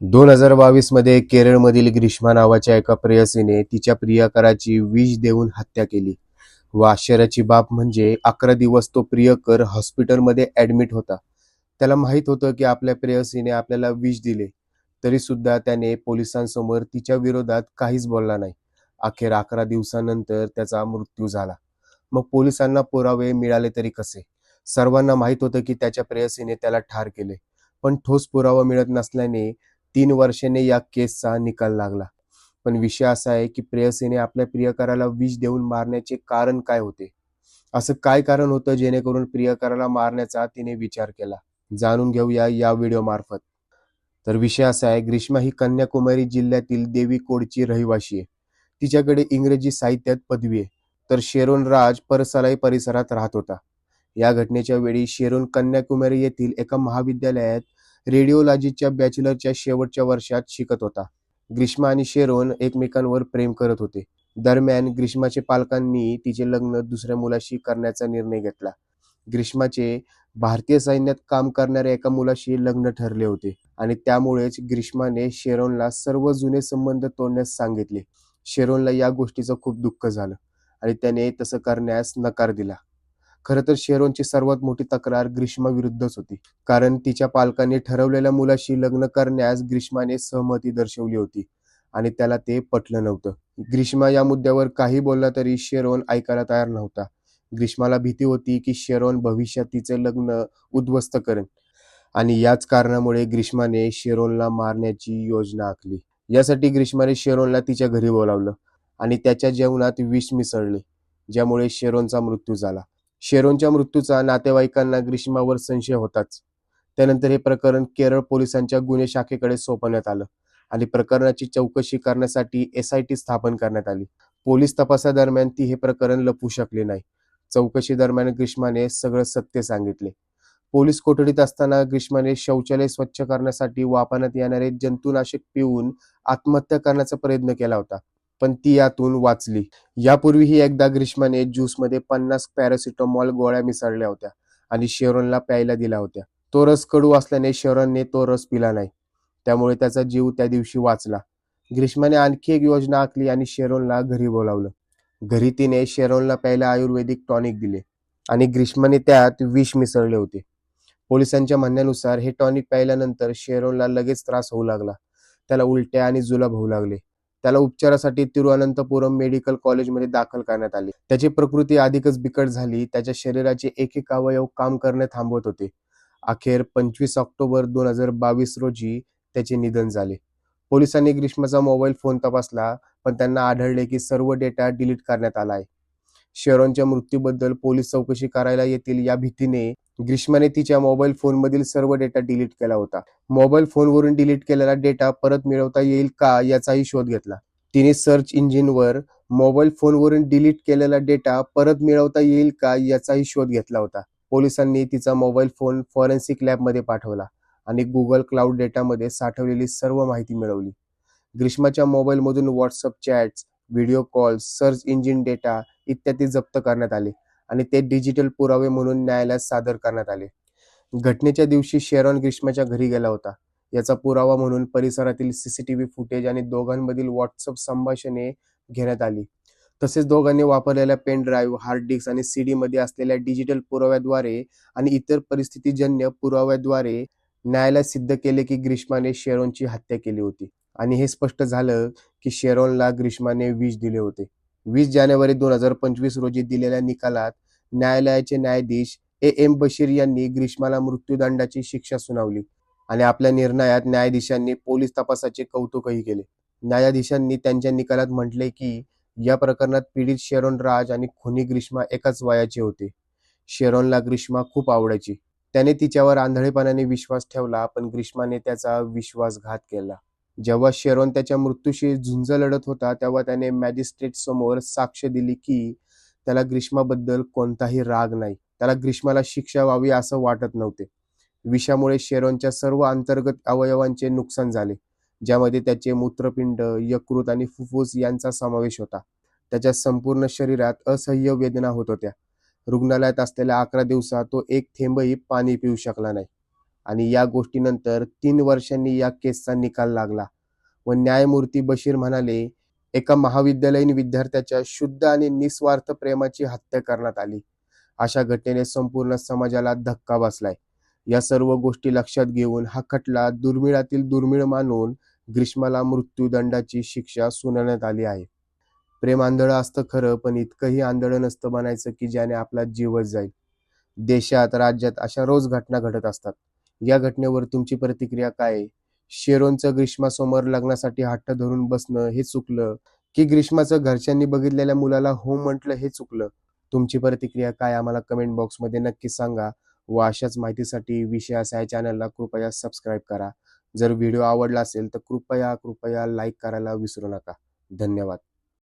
दोन हजार बावीसमध्ये केरळमधील ग्रीष्मा नावाच्या एका प्रेयसीने तिच्या प्रियकराची विष देऊन हत्या केली. व आश्चर्याची बाब म्हणजे अकरा दिवस तो प्रियकर हॉस्पिटलमध्ये ऍडमिट होता. त्याला माहीत होतं की आपल्या प्रेयसीने आपल्याला विष दिले. तरी सुद्धा त्याने पोलिसांसमोर तिच्या विरोधात काहीच बोलला नाही. अखेर अकरा दिवसानंतर त्याचा मृत्यू झाला. मग पोलिसांना पुरावे मिळाले तरी कसे? सर्वांना माहीत होतं की त्याच्या प्रेयसीने त्याला ठार केले. पण ठोस पुरावा मिळत नसल्याने तीन वर्षाने या केसचा निकाल लागला. पण विषय असा आहे की प्रेयसीने आपल्या प्रियकराला विष देऊन मारण्याचे कारण काय होते? असं काय कारण होतं जेणेकरून प्रियकराला मारण्याचा तिने विचार केला? जाणून घेऊया या व्हिडिओ मार्फत. तर विषय असा आहे ग्रीष्मा ही कन्याकुमारी जिल्ह्यातील देवीकोडची रहिवाशी आहे. तिच्याकडे इंग्रजी साहित्यात पदवी आहे. तर शेरोन राज परसलाई परिसरात राहत होता. या घटनेच्या वेळी शेरोन कन्याकुमारी येथील एका महाविद्यालयात रेडिओलॉजीच्या बॅचलरच्या शेवटच्या वर्षात शिकत होता. ग्रीष्मा आणि शेरोन एकमेकांवर प्रेम करत होते. दरम्यान ग्रीष्माचे पालकांनी तिचे लग्न दुसऱ्या मुलाशी करण्याचा निर्णय घेतला. ग्रीष्माचे भारतीय सैन्यात काम करणाऱ्या एका मुलाशी लग्न ठरले होते आणि त्यामुळेच ग्रीष्माने शेरोनला सर्व जुने संबंध तोडण्यास सांगितले. शेरोनला या गोष्टीचं खूप दुःख झालं आणि त्याने तसं करण्यास नकार दिला. खरं तर शेरोनची सर्वात मोठी तक्रार ग्रीष्मा विरुद्धच होती. कारण तिच्या पालकांनी ठरवलेल्या मुलाशी लग्न करण्यास ग्रीष्माने सहमती दर्शवली होती आणि त्याला ते पटलं नव्हतं. ग्रीष्मा या मुद्द्यावर काही बोलला तरी शेरोन ऐकायला तयार नव्हता. ग्रीष्माला भीती होती की शेरोन भविष्यात तिचे लग्न उद्ध्वस्त करेन आणि याच कारणामुळे ग्रीष्माने शेरोनला मारण्याची योजना आखली. यासाठी ग्रीष्माने शेरोनला तिच्या घरी बोलावलं आणि त्याच्या जेवणात विष मिसळले ज्यामुळे शेरोनचा मृत्यू झाला. शेरोनच्या मृत्यूचा नातेवाईकांना ग्रीष्मावर संशय होताच. त्यानंतर हे प्रकरण केरळ पोलिसांच्या गुन्हे शाखेकडे सोपवण्यात आलं आणि प्रकरणाची चौकशी करण्यासाठी एस आय टी स्थापन करण्यात आली. पोलीस तपासादरम्यान ती हे प्रकरण लपवू शकले नाही. चौकशी दरम्यान ग्रीष्माने सगळं सत्य सांगितले. पोलीस कोठडीत असताना ग्रीष्माने शौचालय स्वच्छ करण्यासाठी वापरण्यात येणारे जंतुनाशक पिऊन आत्महत्या करण्याचा प्रयत्न केला होता. पण ती यातून वाचली. यापूर्वीही एकदा ग्रीष्माने ज्यूसमध्ये पन्नास पॅरासिटोमॉल गोळ्या मिसळल्या होत्या आणि शेरोनला प्यायला दिल्या होत्या. तो रस कडू असल्याने शेरोनने तो रस पिला नाही. त्यामुळे त्याचा जीव त्या दिवशी वाचला. ग्रीष्माने आणखी एक योजना आखली आणि शेरोनला घरी बोलावलं. घरी तिने शेरोनला प्यायला आयुर्वेदिक टॉनिक दिले आणि ग्रीष्माने त्यात विष मिसळले होते. पोलिसांच्या म्हणण्यानुसार हे टॉनिक प्यायल्यानंतर शेरोनला लगेच त्रास होऊ लागला. त्याला उलट्या आणि जुलाब होऊ लागले. त्याला उपचारासाठी तिरुअनंतपुरम मेडिकल कॉलेजमध्ये दाखल करण्यात आले. त्याची प्रकृती अधिकच बिकट झाली. त्याच्या शरीराचे एक एक अवयव काम करणे थांबवत होते. अखेर पंचवीस ऑक्टोबर दोन हजार बावीस रोजी त्याचे निधन झाले. पोलिसांनी ग्रीष्माचा मोबाईल फोन तपासला पण त्यांना आढळले की सर्व डेटा डिलीट करण्यात आला आहे. शेरोनच्या मृत्यूबद्दल पोलीस चौकशी करायला येतील या भीतीने ग्रीष्माने तिच्या मोबाईल फोनमधील सर्व डेटा डिलीट केला होता. मोबाईल फोनवरून डिलीट केलेला डेटा परत मिळवता येईल का याचाही शोध घेतला. तिने सर्च इंजिनवर मोबाईल फोनवरून डिलीट केलेला डेटा परत मिळवता येईल का याचाही शोध घेतला होता. पोलिसांनी तिचा मोबाईल फोन फॉरेन्सिक लॅबमध्ये पाठवला आणि गुगल क्लाउड डेटामध्ये साठवलेली सर्व माहिती मिळवली. ग्रीष्माच्या मोबाईलमधून WhatsApp chats video call search engine data इत्यादी जप्त करण्यात आले. आणि ते डिजिटल पुरावे म्हणून न्यायालयात सादर करण्यात आले. घटनेच्या दिवशी शेरॉन ग्रीष्माच्या घरी गेला होता. याचा पुरावा म्हणून परिसरातील सीसीटीव्ही फुटेज आणि दोघांमधील व्हॉट्सअप संभाषणे घेण्यात आली. तसेच दोघांनी वापरलेल्या पेन ड्राईव्ह हार्ड डिस्क आणि सीडी मध्ये असलेल्या डिजिटल पुराव्याद्वारे आणि इतर परिस्थितीजन्य पुराव्याद्वारे न्यायालयात सिद्ध केले की ग्रीष्माने शेरॉनची हत्या केली होती. आणि हे स्पष्ट झालं की शेरॉनला ग्रीष्माने विष दिले होते. वीस जानेवारी दोन हजार पंचवीस रोजी दिलेल्या निकालात न्यायालयाचे न्यायाधीश ए. एम. बशीर यांनी ग्रीष्माला मृत्यूदंडाची शिक्षा सुनावली आणि आपल्या निर्णयात न्यायाधीशांनी पोलीस तपासाचे कौतुकही केले. न्यायाधीशांनी त्यांच्या निकालात म्हटले की या प्रकरणात पीडित शेरोन राज आणि खुनी ग्रीष्मा एकाच वयाचे होते. शेरोनला ग्रीष्मा खूप आवडायची. त्याने तिच्यावर आंधळेपणाने विश्वास ठेवला पण ग्रीष्माने त्याचा विश्वासघात केला. जेव्हा शेरोन त्याच्या मृत्यूशी झुंज लढत होता तेव्हा त्याने मॅजिस्ट्रेट समोर साक्ष दिली की त्याला ग्रीष्माबद्दल कोणताही राग नाही. त्याला ग्रीष्माला शिक्षा व्हावी असं वाटत नव्हते. विषामुळे शेरोनच्या सर्व अंतर्गत अवयवांचे नुकसान झाले ज्यामध्ये त्याचे मूत्रपिंड यकृत आणि फुफ्फुस यांचा समावेश होता. त्याच्या संपूर्ण शरीरात असह्य वेदना होत होत्या. रुग्णालयात असलेल्या अकरा दिवसात तो एक थेंबही पाणी पिऊ शकला नाही. आणि या गोष्टीनंतर तीन वर्षांनी या केसचा निकाल लागला व न्यायमूर्ती बशीर म्हणाले एका महाविद्यालयीन विद्यार्थ्याच्या शुद्ध आणि निस्वार्थ प्रेमाची हत्या करण्यात आली. अशा घटनेने संपूर्ण समाजाला धक्का बसलाय. या सर्व गोष्टी लक्षात घेऊन हा खटला दुर्मिळातील दुर्मिळ मानून ग्रीष्माला मृत्यूदंडाची शिक्षा सुनावण्यात आली आहे. प्रेम आंधळं असतं खरं पण इतकंही आंधळं नसतं बनायचं की ज्याने आपला जीवच जाईल. देशात राज्यात अशा रोज घटना घडत असतात. या घटनेवर तुमची प्रतिक्रिया काय शेरोनचं ग्रीष्मासमोर लग्नासाठी हट्ट धरून बसणं हे चुकलं की ग्रीष्माचं घरच्यांनी बघितलेल्या मुलाला हो म्हटलं हे चुकलं? तुमची प्रतिक्रिया काय? आम्हाला कमेंट बॉक्समध्ये नक्की सांगा व अशाच माहितीसाठी विषय असा या चॅनलला कृपया सबस्क्राईब करा. जर व्हिडिओ आवडला असेल तर कृपया कृपया लाईक करायला विसरू नका. धन्यवाद.